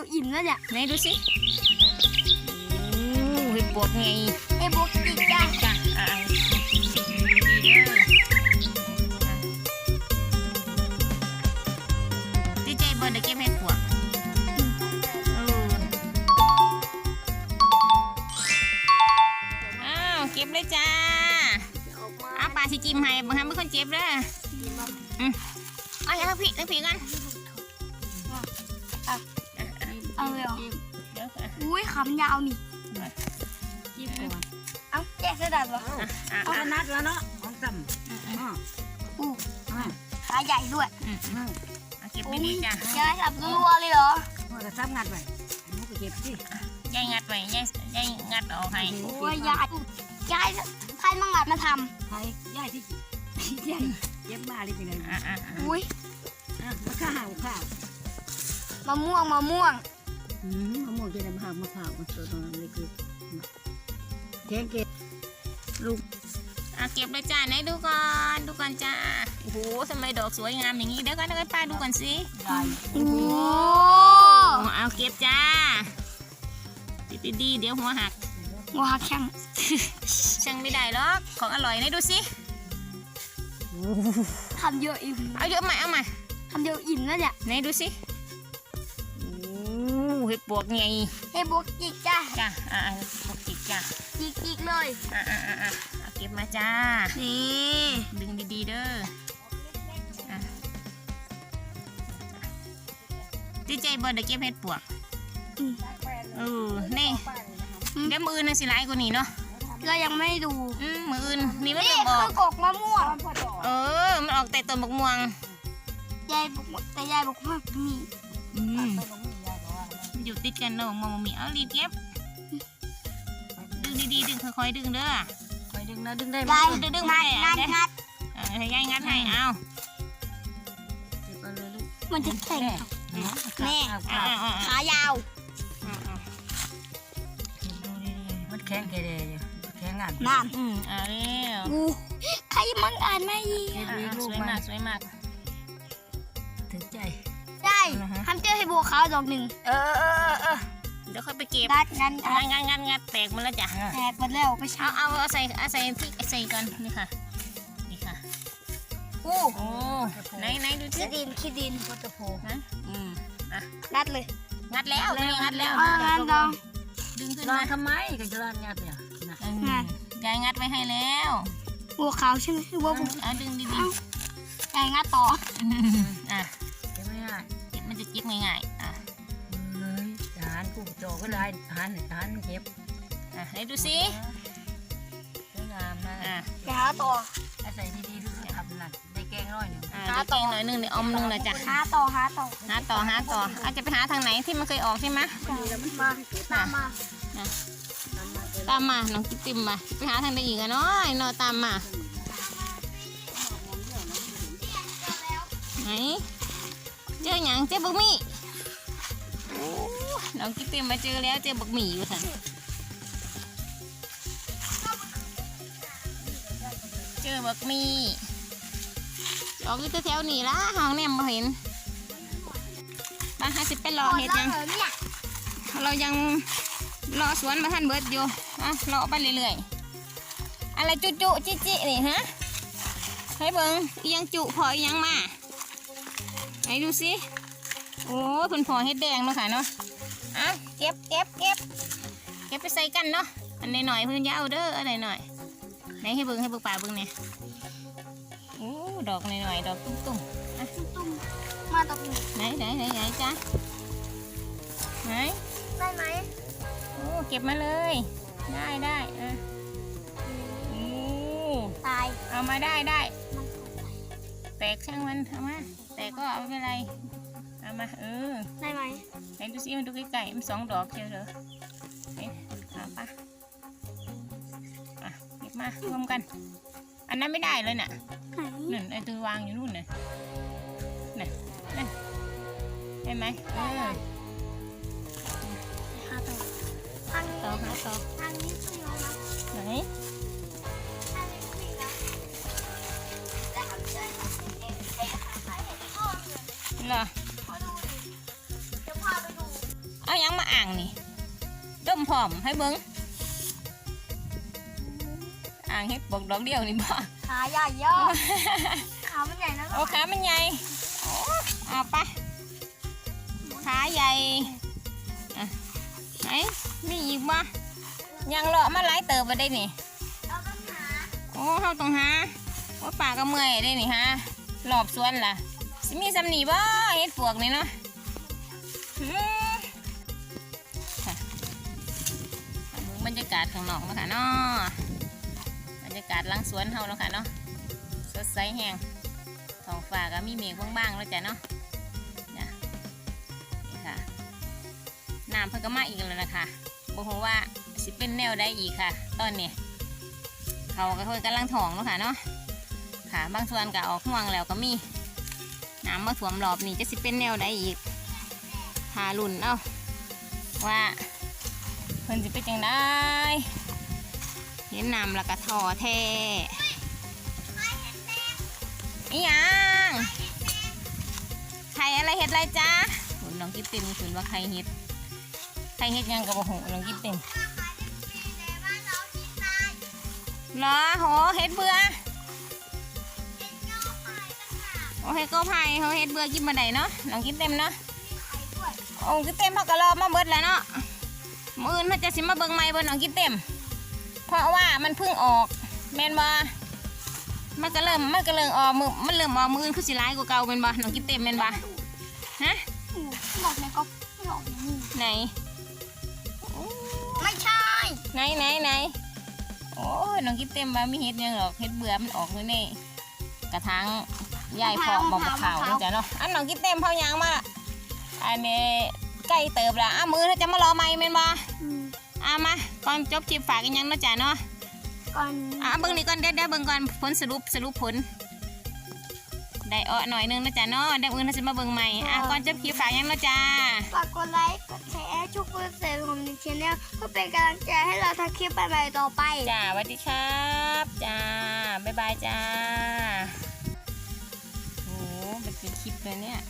ยวอิ่มแล้วเนี่ยไหนดูสิโอ้เห็ดปวกไงไอ้บุกจิกจ้าจ้ะอ่าดีเด้อดีใจเบิร์ดได้เก็บเห็ดปวกเอออ้าวเก็บเลยจ้าออกมาเอาปลาสิจิมให้บ่ให้เป็นคนเจ็บเด้ออืมเอาอย่างทั้งพี่ทั้งพี่กัน เอาเลยเหรอเดี๋ยวอะอุ้ยขำยาวนี่ จิ้มก่อนเอาแยกกระดาษเหรอ อะอะเอาอะนัดแล้วเนาะของซ้ำอ๋ออู้อ๋อขาใหญ่ด้วยอืมอ๋อเอาเก็บไปดีจ้ะยายสับรัวๆเลยเหรอมันก็ซ้ำงัดไว้อันนี้ก็เก็บสิยายงัดไว้ยายยายงัดออกให้โอ้ยยายยายใครมางัดมาทใครย่ายที่ย่ายเก็บมาเลยเป็นไงอะอะอะำอุ้ยอะมาข้าวข้าวมะม่วงมะม่วงอื มมะม่วงจะได้มาหามะพร้าวมาตัวตรงนั้นเลยคือแทงเก็บเอาเก็บเลยจ้าไหนดูก่อนดูก่อนจ้าโอ้โหทำไมดอกสวยงามอย่างนี้เดี๋ยวก่อนเดี๋ยวก่อนป้าดูก่อนสิได้โอ้โอ้เอาเก็บจ้าติดดีๆเดี๋ยวหัวหักว้าแข็งช่างไม่ได้หรอกของอร่อยไหนดูสิทำเยอะอิ่มเอาเยอะมาเอามาทำเยอะอิ่มแล้วเนี่ยไหนดูสิโอ้ เห็ดปวกไงไอ้บุกจิกจ้าจ้าอ่าปวกจิกจ้าจิกจิกเลยอ่าอ่าอ่าอ่าเอาเก็บมาจ้านี่ดึงดีๆเด้ออะดีใจบ่ได้เก็บเห็ดปวกอืมเออนี่เดี๋ยวมืออื่นน่ะสิหลายกว่านี้เนาะก็ยังไม่ดูอืมมืออื่นนี่มันนี่เริ่มอคืออกกกมะม่วงเออมันออกแต่ต้นบักม่วงยายบอกว่าแต่ยายบอกว่ามี อืมมันอยู่ติดกันเนาะมองมีเอารีบเก็บ ดึงดีๆดึงค่อยๆดึงเด้อคอยดึงนะดึงได้ยายดึงดึงงัดไม่งัได้ดเด้งัดเออให้ยายงัดให้เอาเก็บเอาเลยลูกมันจะแข็งแม่อ่าอ่าอ่าขายาวอ่าอ่ามันแข็งแกเดยอยู่แข็งงานน้อืมเอาแล้วำอู้ใครมังอ่านไม่ยีอ่าอ่าสวยมากสวยมากถึงใจได้อือ ฮะทำเจอให้บัวขาวดอกหนึ่งเออเออเออเออเดี๋ยวค่อยไปเก็บงัดงัดงังัดดงัดงัดงัดแตกหมันแล้วจ้ะแตกหมดแล้วไปเช้าเอาเอาเอาใส่เอาใส่ที่ใส่ก่อนนี่ค่ะนี่ค่ะอู้โอ้ไหนไหนดูสิขี้ดินขี้ดินพุทธโพนะอืมงัดเลย งัดแล้วไม่ได้งัดแล้วเอางัดลองดึงขึ้นนอมานทำไมกันจะรานงัดเนี่ยนะอืมยายงัดไว้ให้แล้วบัวขาวใช่ไหมหรือว่าบัวเอาดึงดียายงัดต่อๆอะเก็บไม่ได้ เก็บมันจะเก็บง่ายๆอะเฮ้ยทหารผู้โจก็ได้ทหารทหารเก็บอะให้ดูสิสวยงามนะอะไปหาต่ออาศัยดีๆดูสิครับนั่นได้แกงร้อยหนึ่งอะได้เก่งหน่อยหนึงเดี๋ยวอมหนึงนะจ้ะหาต่อหาต่อหาต่อหาต่ออาจจะไปหาทางไหนที่มันเคยออกใช่ไหมมาตามมาตามมาน้องกิ๊บติมมาไปหาทางใดอีกอะเนาะไอ้เนอตามมาไหน เจออย่างเจอบักหมี่โอ้น้องกิ๊บติมมาเจอแล้วเจอบักหมี่อยู่ท่านเจอบักหมี่ออกอยู่แถวๆนี่ละห้องเนี่ยมเห็นมาหาสิไปรอเห็ดยังเรายังรอสวนมาท่านเบิร์ดอยู่อะรอไปเรื่อยๆอะไรจุจุจิจินี่ฮะให้เบิงยังจุพอียังมา นดูสิโอ้ยเพิ่นพอเฮ็ดแดงเนาะค่ะเนาะอะเก็บเก็บเก็บเก็บไปใส่กันเนาะอันหน่อยๆเพิ่นอยาเอาเด้ออันหน่อยๆไหนให้เบิงให้เบิงป่าเบิงเนี่ยโอ้ดอกหน่อยๆดอกตุ้มๆอะตุ้มๆมาตรงนี้ไหนไหนไหนไหนจ้ะไหนได้ไหมโอ้เก็บมาเลย ได้ได้อะโอ้ตายเอามาได้ได้แตกช่างมันเอามาแต กก็เอาไม่เป็นไรเอามาเออได้ไหมไหนดูสิมันดูใกล้ๆมันสองดอกเชียวเหรอเอ๊ะเอาปะอะเก็บมารวมกัน อันนั้นไม่ได้เลยน่ะไหนนั่นไอ้ตัววางอยู่นู่นน่ะน่ะนั่นเห็นไหมเออหาต่อทางนี้ต่อหาต่อทางนี้ขึ้นแล้วนะไหน อาหยังมาอ่างนี่ต้มพร้อมให้เบิ้งอ่างเฮ็ดปวกดอกเดียวนี่บ่ขาใหญ่ย่อขามันใหญ่นะโอ้ขามันใหญ่โอ้เอาไปขาใหญ่อะไหนมีอีกบ่ยังเลาะมาหลายเติบไปได้นี่เราต้องหาโอ้เฮาต้องหาว่าป่าก็เมื่อยได้นี่ฮะรอบสวนล่ะสิมีสำนีบ่เฮ็ดปวกนี่เนาะอืมค่ะ รรยากาศข้างนอกมาค่ะเนาะบรรยากาศลังสวนเฮาเนาะค่ะเนาะสดใสแห้งท้องฟ้าก็มีเมฆบ้างๆแล้วจ้ะเนาะจ้ะนี่ค่ะน้ำเพิ่นก็มาอีกแล้วนะคะบ่ฮู้ว่าสิเป็นแนวใดอีกค่ะ ตอนนี้เขาก็เพิ่นกำลังถ่องเนาะค่ะเนาะค่ะบางส่วนก็ออกห่วงแล้วก็มีน้ำมาถ่วมรอบนี้จะสิเป็นแนวใดอีกหาลุ่นเอาว่า พิ่นสิเป็นจังได้เห็นน้ำแล้วก็ท่อแท้อีหยังไข่อะไรเห็ดอะไรจ้าโหน้องกิ๊บเต็มมีคุณว่าไข่เห็ดไข่เห็ดหยังกับโอ้โหน้องกิ๊บเต็มแต่ว่าเราที่ตายเหรอโหเฮ็ดเบื่อเป็นย่อไปต่างหากโอเฮ็ดก็ไผ่เขาเฮ็ดเบื่อกินมาได้เนาะน้องกินเต็มเนาะไข่ด้วยโอ้กินเต็มเขาก็รอมาเบิดแล้วเนาะ มื้ออื่นมันจะสิมาเบิ่งใหม่บ่น้องกินเต็ม เพราะว่ามันเพิ่งออกแม่นบ่มันก็เริ่มมันก็เริ่มออกมือมันเริ่มออกมืออื่นคือสิร้ายกว่าเก่าแม่นบ่น้องกินเต็มแม่นบ่ฮะบอกในก็ไม่ออกนี่ไหนไม่ใช่ไหนไหนไหนโอ้ยน้องกินเต็มว่ามีเฮ็ดหยังหรอกเฮ็ดเบื่อมันออกเลยนี่กระถางยายพอกบอกมะพร้าวนี่จ้ะเนาะอันน้องกินเต็มเฮายังมาอันนี้ ใกล้เติบละอะมือถ้าจะมารอใหม่แม่นบ่อืมอะมาก่อนจบคลิปฝากกันยังเนาะจ้ะเนาะก่อนอะเบิ่งนี่ก่อนเดี๋ยวเดี๋ยวเบิ่งก่อนผลสรุปสรุปผล ได้อ้อหน่อยนึงนะจ๊ะเนาะเดี๋ยวอื่นเราจะมาเบิ่งใหม่อะก่อนจบคลิปฝากยังเนาะจ้าฝากกดไลค์กดแชร์ช่วยกดเซฟของดิฉันเนี่ยเพื่อเป็นกำลังใจให้เราทำคลิปใหม่ๆต่อไปจ้าสวัสดีครับจ้าบ๊ายบายจ้าโอ้เป็นคลิปเลยเนี่ย